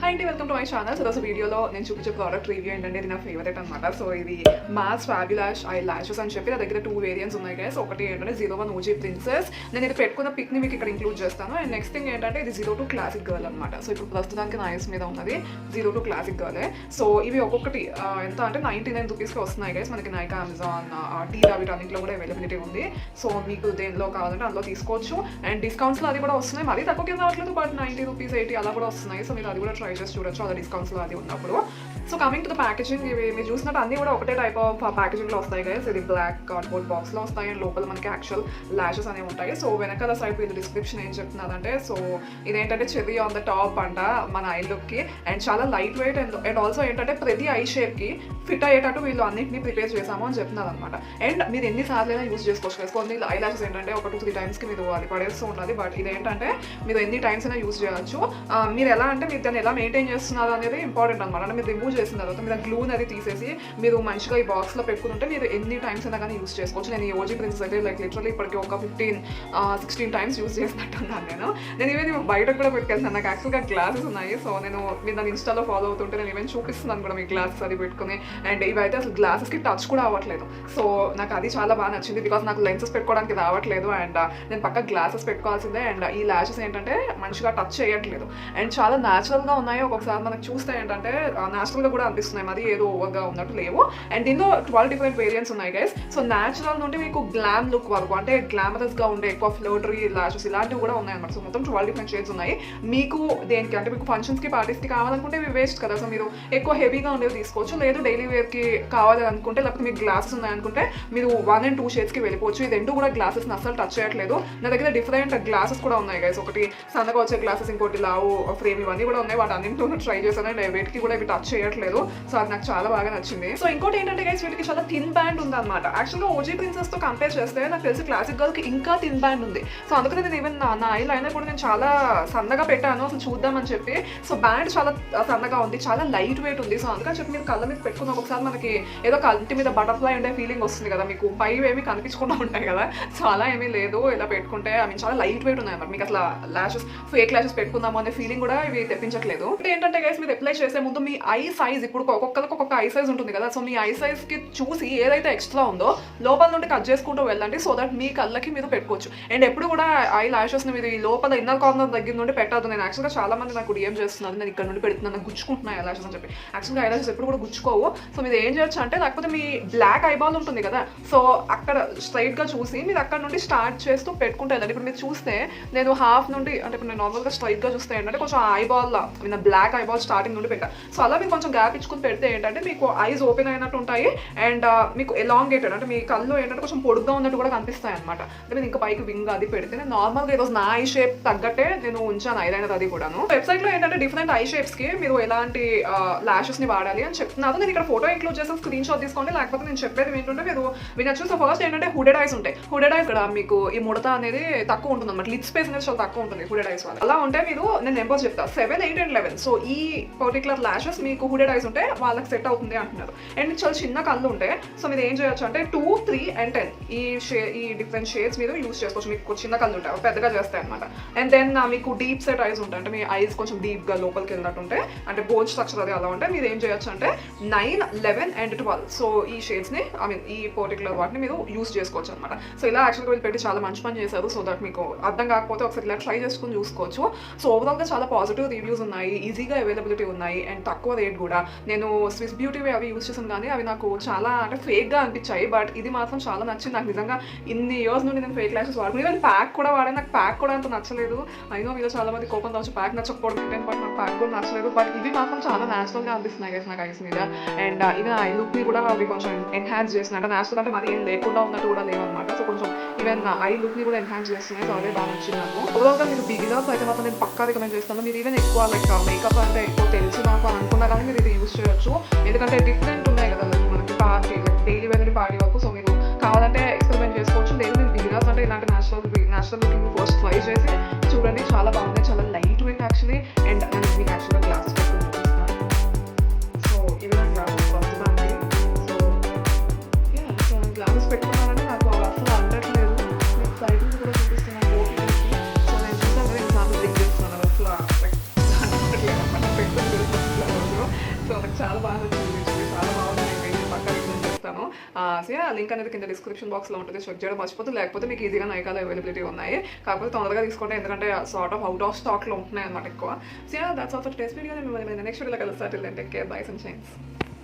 High అండి welcome to my channel so రోజు వీడియోలో నేను చూపించే ప్రోడక్ట్ రివ్యూ ఏంటంటే ఇది నా ఫేవరెట్ అనమాట సో ఇది మాస్ ఫ్యాబులాష్ ఐ లాషెస్ అని చెప్పి నా దగ్గర టూ వేరియంట్స్ ఉన్నాయి గైస్ ఒకటి ఏంటంటే జీరో వన్ ఓజీ ప్రిన్సెస్ నేను ఇది పెట్టుకున్న పిక్ని మీకు ఇక్కడ ఇంక్లూడ్ చేస్తాను. అండ్ నెక్స్ట్ థింగ్ ఏంటంటే ఇది జీరో టూ క్లాసిక్ గర్ల్ అనమాట సో ఇప్పుడు ప్రస్తుతానికి నా ఐస్ మీద ఉన్నది జీరో టూ క్లాసిక్ గర్లే సో ఇవి ఒక్కొక్కటి ఎంత అంటే నైంటీ నైన్ రూపీస్కి వస్తున్నాయి గైస్ మనకి నైక్ అమెజాన్ టీ రాబిట్ అన్నింటిలో కూడా అవైలబిలిటీ ఉంది. సో మీకు దేనిలో కావాలంటే అందులో తీసుకోవచ్చు. అండ్ డిస్కౌంట్స్లో అది కూడా వస్తున్నాయి. మరీ తక్కువ కింద రావట్లేదు బట్ నైంటీ రూపీస్ ఎయిటీ అలా కూడా వస్తున్నాయి. సో మీరు అది కూడా ట్రై సైజెస్ చూడొచ్చు అలా డిస్కౌంట్స్లో అది ఉన్నప్పుడు so coming to the packaging ఇవి మీరు చూసినట్టు అన్ని కూడా ఒకటే టైప్ ఆఫ్ ప్యాకేజింగ్లో వస్తాయి గైస్ ఇది బ్లాక్ కార్డ్బోర్డ్ బాక్స్లో వస్తాయి అండ్ లోపల మనకి యాక్చువల్ ల్యాషెస్ అనేవి ఉంటాయి సో వెనకాల సైడ్ వీళ్ళు డిస్క్రిప్షన్ ఏం చెప్తున్నారంటే సో ఇదేంటంటే చెవి ఆన్ ద టాప్ అంట మన ఐ లుక్కి అండ్ చాలా light weight and and also ఏంటంటే ప్రతి ఐ షేప్కి ఫిట్ అయ్యేటట్టు వీళ్ళు అన్నింటినీ ప్రిపేర్ చేసాము అని చెప్తున్నారు అనమాట అండ్ మీరు ఎన్ని సార్లు అయినా యూజ్ చేసుకోవచ్చు కదా కొన్ని ఐ లాషెస్ ఏంటంటే ఒక టూ త్రీ టైమ్స్కి మీరు అది పడేస్తూ ఉంటుంది బట్ ఇదేంటంటే మీరు ఎన్ని టైమ్స్ అయినా యూజ్ చేయొచ్చు. మీరు ఎలా అంటే మీరు దాన్ని ఎలా మెయింటైన్ చేస్తున్నారు అనేది ఇంపార్టెంట్ అనమాట అంటే మీరు రిమూవ్ చేసిన తర్వాత మీరు గ్లూ అనేది తీసేసి మీరు మంచిగా ఈ బాక్స్లో పెట్టుకుంటే మీరు ఎన్ని టైమ్స్ అయినా కానీ యూస్ చేసుకోవచ్చు. నేను ఈ ఓజీ ప్రిన్సెస్ అయితే లైక్ లిటరల్లీ ఇప్పటికి ఒక ఫిఫ్టీన్ సిక్స్టీన్ టైమ్స్ యూస్ చేసినట్టున్నాను నేను. నేను ఈవెన్ బయట కూడా పెట్టుకెళ్తాను. నాకు యాక్చువల్గా గ్లాసెస్ ఉన్నాయి. సో నేను మీరు నన్ను ఇన్స్టాలో ఫాలో అవుతుంటే నేను ఈవెన్ చూపిస్తున్నాను కూడా మీ గ్లాసెస్ అది పెట్టుకుని. అండ్ ఇవైతే అసలు గ్లాసెస్కి టచ్ కూడా అవ్వట్లేదు. సో నాకు అది చాలా బాగా నచ్చింది బికాస్ నాకు లెన్సెస్ పెట్టుకోవడానికి రావట్లేదు అండ్ uh, నేను పక్క గ్లాసెస్ పెట్టుకోవాల్సిందే. అండ్ uh, ఈ లాషెస్ ఏంటంటే మంచిగా టచ్ చేయట్లేదు. అండ్ చాలా న్యాచురల్గా ఉన్నాయి ఒక్కొక్కసారి మనకు చూస్తే ఏంటంటే న్యాచురల్గా కూడా అనిపిస్తున్నాయి. మరి ఏదో ఓవర్గా ఉన్నట్టు లేవు. అండ్ దీనిలో ట్వెల్వ్ డిఫరెంట్ వేరియంట్స్ ఉన్నాయి గైస్ సో న్యాచురల్ నుండి మీకు గ్లామ్ లుక్ వరకు అంటే గ్లామరస్గా ఉండే ఎక్కువ ఫ్లోటరీ లాషెస్ ఇలాంటివి కూడా ఉన్నాయి అనమాట సో మొత్తం ట్వెల్వ్ డిఫరెంట్ షేడ్స్ ఉన్నాయి. మీకు దేనికి అంటే మీకు ఫంక్షన్స్కి పార్టీస్కి కావాలనుకుంటే ఇవి వేస్ట్ కదా. సో మీరు ఎక్కువ హెవీగా ఉండేవి తీసుకోవచ్చు. లేదు డైలీ వేర్కి కావాలి అనుకుంటే లేకపోతే మీకు గ్లాసెస్ ఉన్నాయనుకుంటే మీరు వన్ అండ్ టూ షేడ్స్కి వెళ్ళిపోవచ్చు. ఈ రెండు కూడా గ్లాసెస్ అస్సలు టచ్ చేయట్లేదు. నా దగ్గర డిఫరెంట్ గ్లాసెస్ కూడా ఉన్నాయి గైస్ ఒకటి సన్నగా వచ్చే గ్లాసెస్ ఇంకోటి లావు ఫ్రేమ్ ఇవన్నీ కూడా ఉన్నాయి. వాటి అన్నింటిలో ట్రై చేశాను అండ్ వీటికి కూడా ఇవి టచ్ చేయట్లేదు. సో అది నాకు చాలా బాగా నచ్చింది. సో ఇంకోటి ఏంటంటే గైస్ వీటికి చాలా థిన్ బ్యాండ్ ఉంది అనమాట యాక్చువల్గా ఓజీ ప్రిన్సెస్తో కంపేర్ చేస్తే నాకు తెలిసి క్లాసిక్ గర్ల్కి ఇంకా థిన్ బ్యాండ్ ఉంది. సో అందుకని నేను ఈవెన్ నా ఐ లైనర్ కూడా నేను చాలా సన్నగా పెట్టాను. అసలు చూద్దామని చెప్పి. సో బ్యాండ్ చాలా సన్నగా ఉంది. చాలా లైట్ వెయిట్ ఉంది. సో అందుకని చెప్పి మీరు కళ్ళ మీద పెట్టుకున్న ఒకసారి మనకి ఏదో కంటి మీద బటర్ఫ్లై ఉండే ఫీలింగ్ వస్తుంది కదా మీకు. పై ఏమి కనిపించకుండా ఉంటాయి కదా. సో అలా ఏమీ లేదు. ఇలా పెట్టుకుంటే ఐ మీన్ చాలా లైట్ వెయిట్ ఉన్నాయి అన్నమాట. మీకు అట్లా లాషెస్ ఫేక్ లాషెస్ పెట్టుకుందాము అనే ఫీలింగ్ కూడా ఇవి తెప్పించట్లేదు. అంటే ఏంటంటే గైస్ మీరు అప్లై చేసే ముందు మీ ఐ సైజ్ ఇప్పుడు ఒక్కొక్కరికి ఒక్కొక్క ఐ సైజ్ ఉంటుంది కదా. సో మీ ఐ సైజ్కి చూసి ఏదైతే ఎక్స్ట్రా ఉందో లోపల నుండి కట్ చేసుకుంటూ వెళ్ళండి సో దట్ మీ కళ్ళకి మీరు పెట్టుకోవచ్చు. అండ్ ఎప్పుడు కూడా ఐ లాషెస్ని మీరు ఈ లోపల ఇన్నర్ కార్నర్ దగ్గర నుండి పెట్టద్దు. నేను యాక్చువల్గా చాలా మంది నాకు ఏం చేస్తున్నారు. నేను ఇక్కడ నుండి పెడుతున్నాను. గుచ్చుకుంటున్నాను ఐ లాషెస్ అని చెప్పి. యాక్చువల్గా ఐ లాషెస్ ఎప్పుడు కూడా గుచ్చుకోవు. సో మీరు ఏం చేయొచ్చు అంటే లేకపోతే మీ బ్లాక్ ఐబాల్ ఉంటుంది కదా. సో అక్కడ స్ట్రైట్గా చూసి మీరు అక్కడ నుండి స్టార్ట్ చేస్తూ పెట్టుకుంటే వెళ్ళండి. ఇప్పుడు మీరు చూస్తే నేను హాఫ్ నుండి అంటే ఇప్పుడు నేను నార్మల్గా స్ట్రైట్గా చూస్తే ఏంటంటే కొంచెం ఐబాల్ విన్న బ్లాక్ ఐబాల్ స్టార్టింగ్ నుండి పెట్టా. సో అలా మీరు కొంచెం గ్యాప్ ఇచ్చుకుని పెడితే ఏంటంటే మీకు ఐస్ ఓపెన్ అయినట్టు ఉంటాయి అండ్ uh, మీకు ఎలాంగేటెడ్ అంటే మీ కళ్ళు ఏంటంటే కొంచెం పొడుగ్గా ఉన్నట్టు కూడా కనిపిస్తాయి అనమాట అంటే మీరు ఇంకా పైకి వింగ్ అది పెడితే నేను నార్మల్గా ఈరోజు నా ఐ షేప్ తగ్గట్టే నేను ఉంచాను ఐలైనర్ అది కూడాను. వెబ్సైట్లో ఏంటంటే డిఫరెంట్ ఐ షేప్స్కి మీరు ఎలాంటి uh, లాషెస్ని వాడాలి అని చెప్తున్నారు. నేను ఇక్కడ ఫోటో ఇంక్లూడ్ చేసిన స్క్రీన్ షాట్ తీసుకోండి. లేకపోతే నేను చెప్పేది ఏంటంటే మీరు వినొచ్చు. సో ఫస్ట్ ఏంటంటే హుడెడ్ ఐస్ ఉంటాయి. హుడెడ్ ఐస్ ఇక్కడ మీకు ఈ ముడత అనేది తక్కువ ఉంటుంది అనమాట లిప్ స్పేస్ అనేది చాలా తక్కువ ఉంటుంది హుడెడ్ ఐస్ వల్ల. అలా ఉంటే మీరు నేను నెంబర్స్ చెప్తా. Seven eight and eleven. So ఈ పర్టికులర్ లాషెస్ మీకు హుడెడ్ ఐస్ ఉంటే వాళ్ళకి సెట్ అవుతుంది అంటున్నారు. అండ్ చాలా చిన్న కళ్ళు ఉంటాయి. సో మీరు ఏం చేయొచ్చు అంటే టూ త్రీ అండ్ టెన్ ఈ షే ఈ డిఫరెంట్ షేడ్స్ మీరు యూస్ చేసుకోవచ్చు. మీకు చిన్న కళ్ళు ఉంటాయి. పెద్దగా చేస్తాయి అనమాట అండ్ దెన్ మీకు డీప్ సెట్ ఐస్ ఉంటాయి. అంటే మీ ఐస్ కొంచెం డీప్గా లోపలికి వెళ్ళినట్టు ఉంటే అంటే బోన్ స్ట్రక్చర్ అది అలా ఉంటే మీరు ఏం చేయొచ్చు అంటే nine eleven and twelve so ఈ షేడ్స్ని ఐ మీన్ ఈ పర్టికులర్ వాటిని మీరు యూస్ చేసుకోవచ్చు అనమాట సో ఇలా యాక్చువల్గా వీళ్ళు పెట్టి చాలా మంచి పని చేశారు. సో దట్ మీకు అర్థం కాకపోతే ఒకసారి ఇలా ట్రై చేసుకుని చూసుకోవచ్చు. సో ఓవరాల్గా చాలా పాజిటివ్ రివ్యూస్ ఉన్నాయి. ఈజీగా అవైలబిలిటీ ఉన్నాయి అండ్ తక్కువ రేట్ కూడా. నేను స్విస్ బ్యూటీవి అవి యూస్ చేసాను కానీ అవి నాకు చాలా అంటే ఫేక్గా అనిపించాయి బట్ ఇది మాత్రం చాలా నచ్చింది. నాకు నిజంగా ఇన్ని ఇయర్స్ నుండి నేను ఫేక్ లాషెస్ వాడుకుని ఈవెన్ ప్యాక్ కూడా వాడాను. నాకు ప్యాక్ కూడా అంత నచ్చలేదు. అయినా మీలో చాలా మంది కోపం రావచ్చు ప్యాక్ నచ్చకపోవడం బట్ నాకు ప్యాక్ కూడా నచ్చలేదు. బట్ ఇవి మాత్రం చాలా న్యాచురల్గా అనిపిస్తున్నాయి గైస్ నాకు ఐస్ మీద. అండ్ ఈవెన్ ఐ లుక్ని కూడా అవి కొంచెం ఎన్హాన్స్ చేస్తున్నాయి. అంటే న్యాచురల్ అంటే మరి ఏం లేకుండా ఉన్నట్టు కూడా లేవన్నమాట. సో కొంచెం ఈవెన్ ఐ లుక్ని కూడా ఎన్హాన్స్ చేస్తున్నాయి. సో అదే బాగా నచ్చింది నాకు. ఓవరాల్గా మీరు బిగినర్స్ అయితే మాత్రం నేను పక్కా రికమెండ్ చేస్తాను. మీరు ఈవెన్ ఎక్కువ లైక్ uh, మేకప్ అంటే ఎక్కువ తెలిసి నాకు అని అనుకున్నా కానీ మీరు ఇది యూస్ చేయొచ్చు. ఎందుకంటే డిఫరెంట్ ఉన్నాయి కదా మనకి పార్టీ డైలీ వేర్ పార్టీ వరకు సో మీరు కావాలంటే ఎక్స్పెరిమెంట్ చేసుకోవచ్చు. లేదు మీరు బిగినర్స్ అంటే ఇలాంటి natural natural looking first try చేసి చూడండి. చాలా బాగుంది చాలా లైట్ వెయిట్ యాక్చువల్లీ అండ్ నేను మీకు యాక్చువల్గా గ్లాస్ సో ఇవి నా సో లింక్ అనేది కింద డిస్క్రిప్షన్ బాక్స్లో ఉంటుంది. చెక్ చేయడం మర్చిపోతుంది లేకపోతే మీకు ఈజీగా నైకాలో అవైలబిలిటీ ఉన్నాయి. కాకపోతే తొందరగా తీసుకోండి. ఎందుకంటే సార్ట్ ఆఫ్ అవుట్ ఆఫ్ స్టాక్లో ఉంటున్నాయి అనమాట ఎక్కువ. So that's of test video next video కలుస్తారు take care bye sun chains